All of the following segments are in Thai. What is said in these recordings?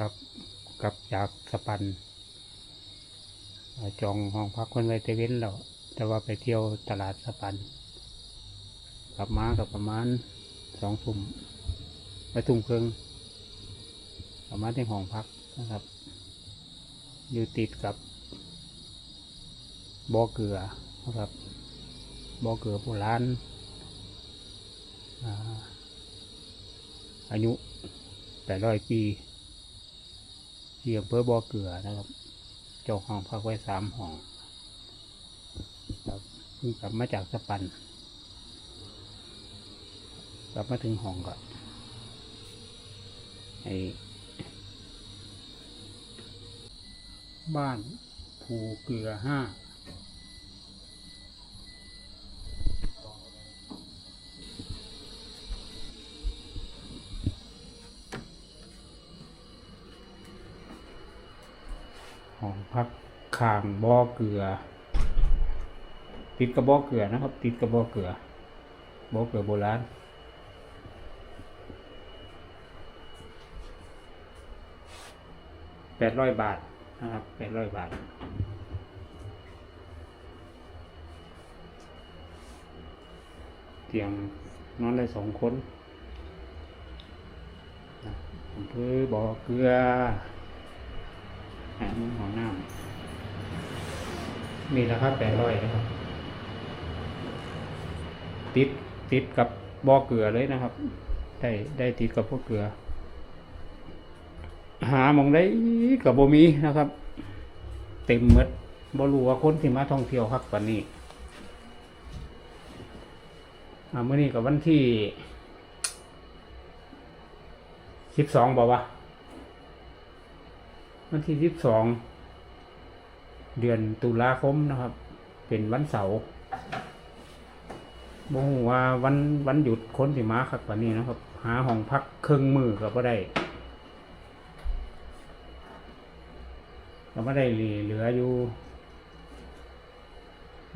ครับกลับจากสปันจองห้องพักคนไว้เตเว้นแล้วแต่ว่าไปเที่ยวตลาดสปัน กลับมากับประมาณสองทุ่มไปทุ่มครึ่งกลับมาที่ห้องพักนะครับ อยู่ติดกับบ่อเกลือนะครับบ่อเกลือโบราณอาอายุแปดร้อยปี ที่อำเภอบ่อเกลือนะครับ เจ้าห้องพักไว้สามห้องครับเพิ่งกลับมาจากสปัน กลับมาถึงห้องก็ไอ้บ้านภูเกลือห้า ห้องพักข้างบ่อเกลือ ติดกับบ่อเกลือนะครับ ติดกับบ่อเกลือบ่อเกลือโบราณแปดร้อยบาทนะครับแปดร้อยบาทเตียงนอนได้สองคนอำเภอบ่อเกลือ อ่ามุมของน้ำนี่นะครับแปดร้อยนะครับ ติดติดกับบ่อเกลือเลยนะครับ ได้ได้ติดกับพวกเกลือ หามองได้กับบ่มีนะครับ เต็มหมดบ่รู้ว่าคนที่มาท่องเที่ยวครับวันนี้อ่ามื้อนี้กับวันที่สิบสองบอกว่า วันที่สิบสองเดือนตุลาคมนะครับ เป็นวันเสาร์บ่ฮู้ว่าวันวันหยุดคนที่มาครับวันนี้นะครับ หาห้องพักครึ่งมือก็บ่ได้ก็ไม่ได้เหลืออยู่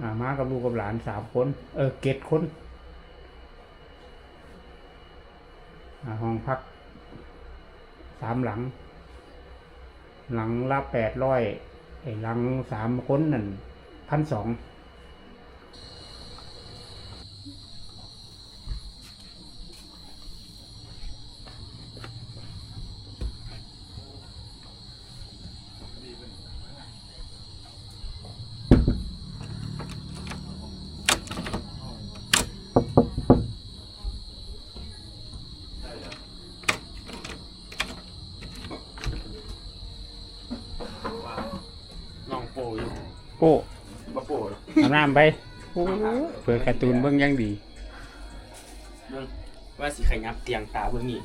อามากับลูกกับหลานสามคน เออเกตคนอ่าห้องพักสามหลัง หลังละแปดร้อยไอ้หลังสามคนนั่นพันสอง น้องโปอยู่ โก้บ่โปอาบน้ำไปโอ้เปิดการ์ตูนเบื้องยังดีเบิ่งว่าสิขยับเตียงตาเบิ่งนี่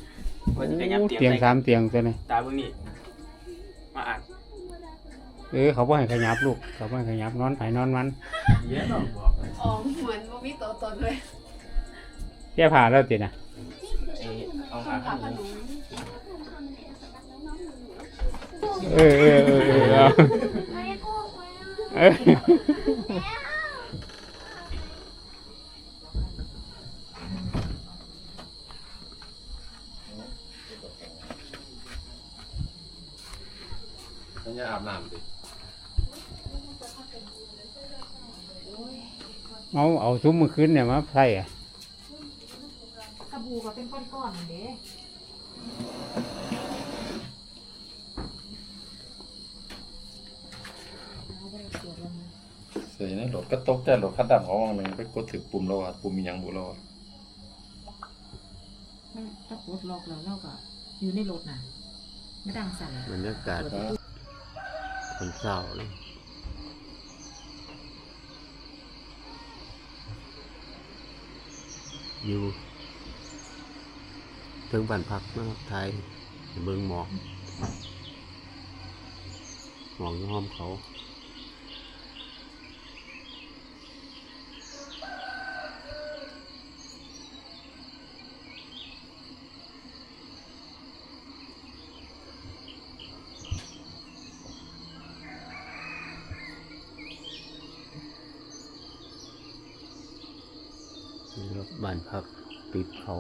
ว่าสิขยับโอ้เตียงเตียงใส่สามเตียงตัวนี้ตาเบิ่งนี่มาอ่านเออเขาบ่ให้ขยับลูกเขาบ่ให้ขยับนอนไผนอนมันเยอะน้องบอกอ๋อเหมือนบ่มีตัวตนเลยแก้ผ้าแล้วตินะเอ้เอาคหานพาข้างขนี้นมเออเออเออเออเอา เออนั่นจะอาบน้ำดิเอาเอาซุ้มมือขึ้นเนี่ยมาใส่อะ สบู่ก็เป็นก้อนๆเด้เอาไปตรวจแล้วนะ ใส่ในรถก็ตกใจรถคันดำเขาวางหนึ่งไปกดถึกปุ่มแล้วอะปุ่มมีหยังบุแล้วอะมันถ้ากดล็อกแล้วเราก็อยู่ในรถน่ะไม่ดังสั่นบรรยากาศคนเศร้าเลยอยู่ถึงบ้านพักนะครับไทยเมืองหมอกหมอกอยู่ห้อมเขา บ้านพักติดเขา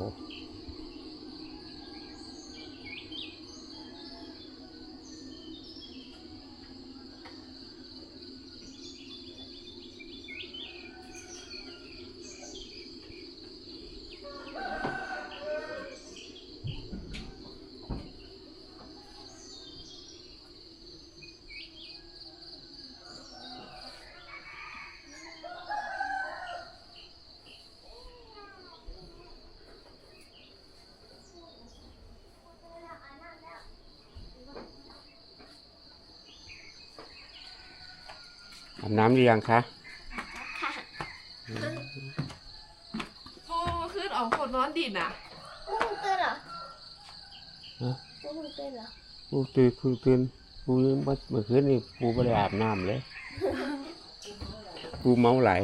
น้ำหรือยังคะโอ้ขึ้นออกคนนอนดินอะปูเต้นเหรอฮะปูเต้นเหรอปูตื่นปูตื่นปูยังบ่เมื่อคืนนี่ปูไม่ได้อาบน้ำเลยปูเมาไหลาย